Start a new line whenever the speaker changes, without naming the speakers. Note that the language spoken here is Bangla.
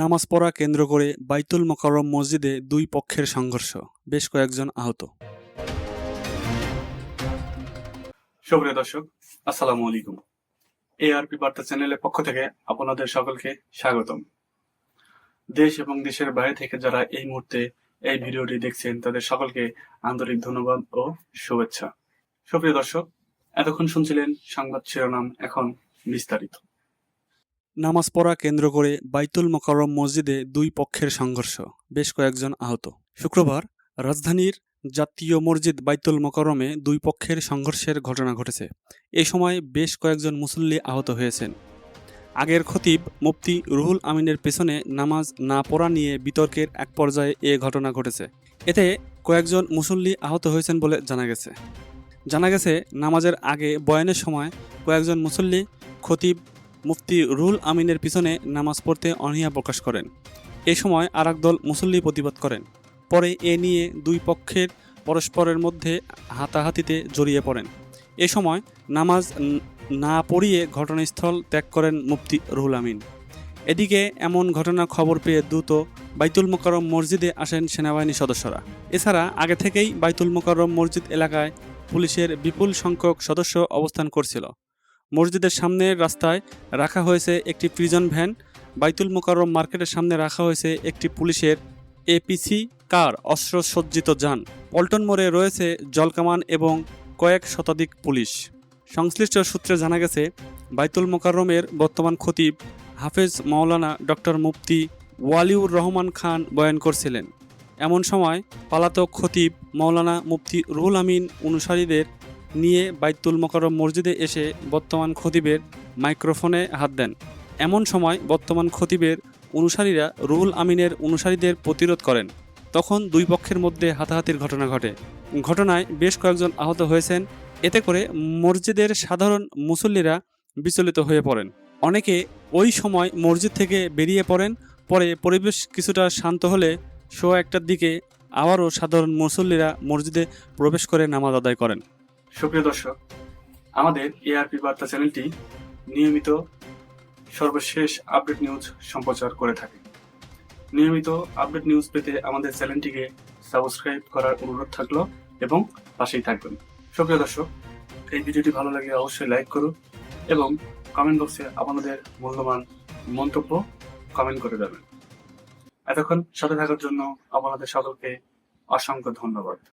নামাজ পড়া কেন্দ্র করে বাইতুল মোকাররম মসজিদে দুই পক্ষের সংঘর্ষ, বেশ কয়েকজন আহত। সুপ্রিয় দর্শক, আসসালামু আলাইকুম। এআরপি বার্তা চ্যানেলের পক্ষ থেকে আপনাদের সকলকে স্বাগতম। দেশ এবং দেশের বাইরে থেকে যারা এই মুহূর্তে এই ভিডিওটি দেখছেন, তাদের সকলকে আন্তরিক ধন্যবাদ ও শুভেচ্ছা। সুপ্রিয় দর্শক, এতক্ষণ শুনছিলেন সংবাদ শিরোনাম এখন বিস্তারিত। নামাজ পড়া কেন্দ্র করে বাইতুল মোকাররম মসজিদে দুই পক্ষের সংঘর্ষ, বেশ কয়েকজন আহত। শুক্রবার রাজধানীর জাতীয় মসজিদ বাইতুল মোকাররমে দুই পক্ষের সংঘর্ষের ঘটনা ঘটেছে। এ সময় বেশ কয়েকজন মুসল্লি আহত হয়েছেন। আগের খতিব মুফতি রুহুল আমিনের পেছনে নামাজ না পড়া নিয়ে বিতর্কের এক পর্যায়ে এ ঘটনা ঘটেছে। এতে কয়েকজন মুসল্লি আহত হয়েছেন বলে জানা গেছে। জানা গেছে, নামাজের আগে বয়ানের সময় কয়েকজন মুসল্লি খতিব মুফতি রুহুল আমিনের পিছনে নামাজ পড়তে অনীহা প্রকাশ করেন। এ সময় আরেক দল মুসল্লি প্রতিবাদ করেন। পরে এ নিয়ে দুই পক্ষের পরস্পরের মধ্যে হাতাহাতিতে জড়িয়ে পড়েন। এ সময় নামাজ না পড়িয়ে ঘটনাস্থল ত্যাগ করেন মুফতি রুহুল আমিন। এদিকে এমন ঘটনার খবর পেয়ে দ্রুত বাইতুল মোকাররম মসজিদে আসেন সেনাবাহিনী সদস্যরা। এছাড়া আগে থেকেই বাইতুল মোকাররম মসজিদ এলাকায় পুলিশের বিপুল সংখ্যক সদস্য অবস্থান করছিল। মসজিদের সামনের রাস্তায় রাখা হয়েছে একটি প্রিজন ভ্যান বাইতুল মোকাররম মার্কেটের সামনে রাখা হয়েছে একটি পুলিশের এপিসি কার অস্ত্রসজ্জিত যান। পল্টন মোড়ে রয়েছে জলকামান এবং কয়েক শতাধিক পুলিশ। সংশ্লিষ্ট সূত্রে জানা গেছে, বাইতুল মোকাররমের বর্তমান খতিব হাফেজ মাওলানা ডক্টর মুফতি ওয়ালিউর রহমান খান বয়ান করছিলেন। এমন সময় পালাতক খতিব মাওলানা মুফতি রুহুল আমিন অনুসারীদের নিয়ে বাইতুল মোকাররম মসজিদে এসে বর্তমান খতিবের মাইক্রোফোনে হাত দেন। এমন সময় বর্তমান খতিবের অনুসারীরা রুহুল আমিনের অনুসারীদের প্রতিরোধ করেন। তখন দুই পক্ষের মধ্যে হাতাহাতির ঘটনা ঘটে। ঘটনায় বেশ কয়েকজন আহত হয়েছেন। এতে করে মসজিদের সাধারণ মুসল্লিরা বিচলিত হয়ে পড়েন। অনেকে ওই সময় মসজিদ থেকে বেরিয়ে পড়েন। পরে পরিবেশ কিছুটা শান্ত হলে শো একটার দিকে আবারও সাধারণ মুসল্লিরা মসজিদে প্রবেশ করে নামাজ আদায় করেন। সুপ্রিয় দর্শক, আমাদের এআরপি বার্তা চ্যানেলটি নিয়মিত সর্বশেষ আপডেট নিউজ সম্প্রচার করে থাকে। নিয়মিত আপডেট নিউজ পেতে আমাদের চ্যানেলটিকে সাবস্ক্রাইব করার অনুরোধ থাকল এবং পাশেই থাকবেন। সুপ্রিয় দর্শক, এই ভিডিওটি ভালো লাগে অবশ্যই লাইক করুন এবং কমেন্ট বক্সে আপনাদের মূল্যবান মন্তব্য কমেন্ট করে দেবেন এতক্ষণ সাথে থাকার জন্য আপনাদের সকলকে অসংখ্য ধন্যবাদ।